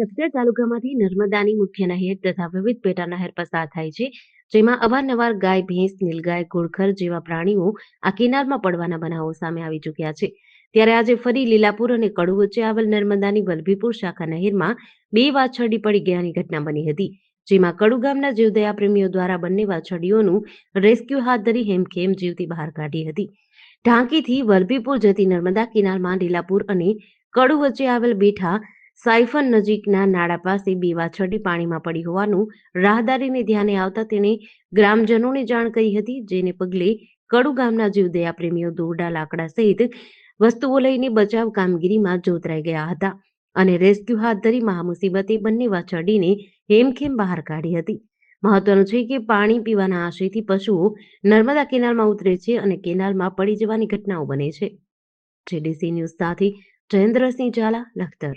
લખતર તાલુકામાંથી નર્મદાની મુખ્ય નહેર તથા વિવિધ પેટા નહેર પસાર થાય છે, જેમાં અવારનવાર ગાય, ભેંસ, નીલગાય ઘોડખર જેવા પ્રાણીઓ આ કેનાલમાં પડવાના બનાવો સામે આવી ચૂક્યા છે. ત્યારે આજે ફરી લીલાપુર અને કડુ વચ્ચે આવેલ નર્મદાની વલભીપુર શાખા નહેરમાં બે વાછરડી પડી ગયાની ઘટના બની હતી, જેમાં કડુ ગામના જીવદયા પ્રેમીઓ દ્વારા બંને વાછરડીઓનું રેસ્ક્યુ હાથ ધરી હેમખેમ જીવતી બહાર કાઢી હતી. ઢાંકીથી વલભીપુર જતી નર્મદા કિનારમાં લીલાપુર અને કડુ વચ્ચે આવેલ બેઠા સાયફન નજીકના નાળા પાસે બે વાછરડી પાણીમાં પડી હોવાનું રાહદારીને ધ્યાને આવતા તેણે ગ્રામજનોને જાણ કરી હતી, જેને પગલે કડુ ગામના જીવદયા પ્રેમીઓ દોરડા લાકડા સહિત વસ્તુઓ લઈને બચાવ કામગીરીમાં જોતરાઈ ગયા હતા અને રેસ્ક્યુ હાથ ધરી મહામુસીબતે બંને વાછરડીને હેમખેમ બહાર કાઢી હતી. મહત્વનું છે કે પાણી પીવાના આશયથી પશુઓ નર્મદા કેનાલમાં ઉતરે છે અને કેનાલમાં પડી જવાની ઘટનાઓ બને છે. જેડીસી ન્યૂઝ સાથે જયેન્દ્રસિંહ ઝાલા, લખતર.